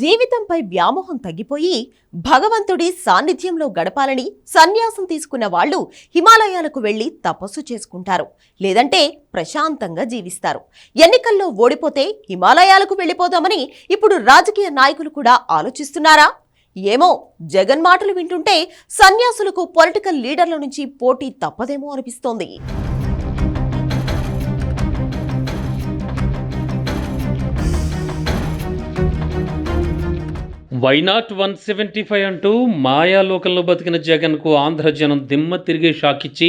జీవితంపై వ్యామోహం తగ్గిపోయి భగవంతుడి సాన్నిధ్యంలో గడపాలని సన్యాసం తీసుకున్న వాళ్ళు హిమాలయాలకు వెళ్ళి తపస్సు చేసుకుంటారు. లేదంటే ప్రశాంతంగా జీవిస్తారు. ఎన్నికల్లో ఓడిపోతే హిమాలయాలకు వెళ్ళిపోదామని ఇప్పుడు రాజకీయ నాయకులు కూడా ఆలోచిస్తున్నారా? ఏమో జగన్ మాటలు వింటుంటే సన్యాసులకు పొలిటికల్ లీడర్ల నుంచి పోటీ తప్పదేమో అనిపిస్తోంది. వైనాట్ వన్ సెవెంటీ ఫైవ్ అంటూ మాయాలోకంలో బతికిన జగన్కు ఆంధ్ర జనం దిమ్మ తిరిగే షాక్ ఇచ్చి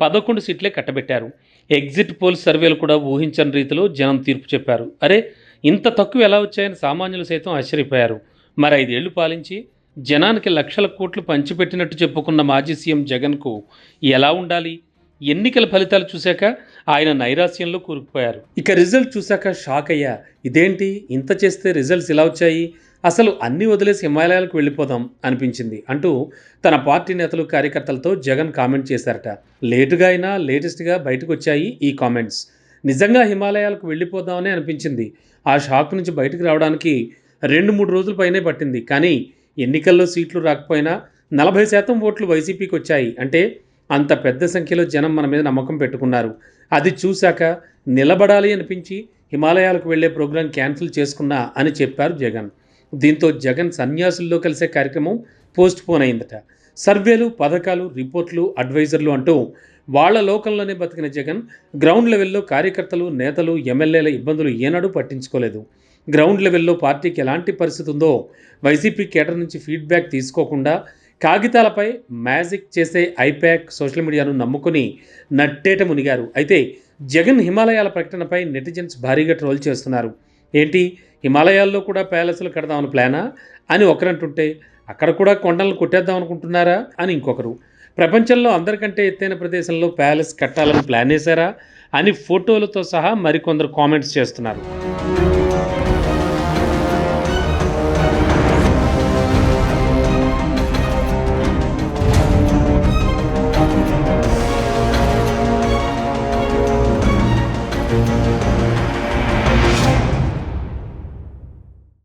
పదకొండు సీట్లే కట్టబెట్టారు. ఎగ్జిట్ పోల్ సర్వేలు కూడా ఊహించని రీతిలో జనం తీర్పు చెప్పారు. అరే ఇంత తక్కువ ఎలా వచ్చాయని సామాన్యులు సైతం ఆశ్చర్యపోయారు. మరి ఐదేళ్ళు పాలించి జనానికి లక్షల కోట్లు పంచిపెట్టినట్టు చెప్పుకున్న మాజీ సీఎం జగన్కు ఎలా ఉండాలి? ఎన్నికల ఫలితాలు చూశాక ఆయన నైరాస్యంలో కూరుకుపోయారు. ఇక రిజల్ట్ చూశాక షాక్ అయ్యా. ఇదేంటి? ఇంత చేస్తే రిజల్ట్స్ ఇలా వచ్చాయి? అసలు అన్ని వదిలేసి హిమాలయాలకు వెళ్ళిపోదాం అనిపించింది అంటూ తన పార్టీ నేతలు కార్యకర్తలతో జగన్ కామెంట్ చేశారట. లేటుగా అయినా లేటెస్ట్గా బయటకు వచ్చాయి ఈ కామెంట్స్. నిజంగా హిమాలయాలకు వెళ్ళిపోదామనే అనిపించింది. ఆ షాక్ నుంచి బయటకు రావడానికి రెండు మూడు రోజుల పైనే పట్టింది. కానీ ఎన్నికల్లో సీట్లు రాకపోయినా నలభై శాతం ఓట్లు వైసీపీకి వచ్చాయి. అంటే అంత పెద్ద సంఖ్యలో జనం మన మీద నమ్మకం పెట్టుకున్నారు. అది చూశాక నిలబడాలి అనిపించి హిమాలయాలకు వెళ్ళే ప్రోగ్రాం క్యాన్సిల్ చేసుకున్నా అని చెప్పారు జగన్. దీంతో జగన్ సన్యాసుల్లో కలిసే కార్యక్రమం పోస్ట్ పోన్ అయిందట. సర్వేలు పథకాలు రిపోర్ట్లు అడ్వైజర్లు అంటూ వాళ్ళ లోకంలోనే బతికిన జగన్ గ్రౌండ్ లెవెల్లో కార్యకర్తలు నేతలు ఎమ్మెల్యేల ఇబ్బందులు ఏనాడూ పట్టించుకోలేదు. గ్రౌండ్ లెవెల్లో పార్టీకి ఎలాంటి పరిస్థితి ఉందో వైసీపీ కేటర్ నుంచి ఫీడ్బ్యాక్ తీసుకోకుండా కాగితాలపై మ్యాజిక్ చేసే ఐప్యాక్ సోషల్ మీడియాను నమ్ముకుని నట్టేట మునిగారు. అయితే జగన్ హిమాలయాల ప్రకటనపై నెటిజన్స్ భారీగా ట్రోల్ చేస్తున్నారు. ఏంటి? హిమాలయాల్లో కూడా ప్యాలెస్లు కడదామని ప్లానా అని ఒకరంటుంటే అక్కడ కూడా కొండలను కొట్టేద్దాం అనుకుంటున్నారా అని ఇంకొకరు. ప్రపంచంలో అందరికంటే ఎత్తైన ప్రదేశంలో ప్యాలెస్ కట్టాలని ప్లాన్ వేశారా అని ఫోటోలతో సహా మరికొందరు కామెంట్స్ చేస్తున్నారు.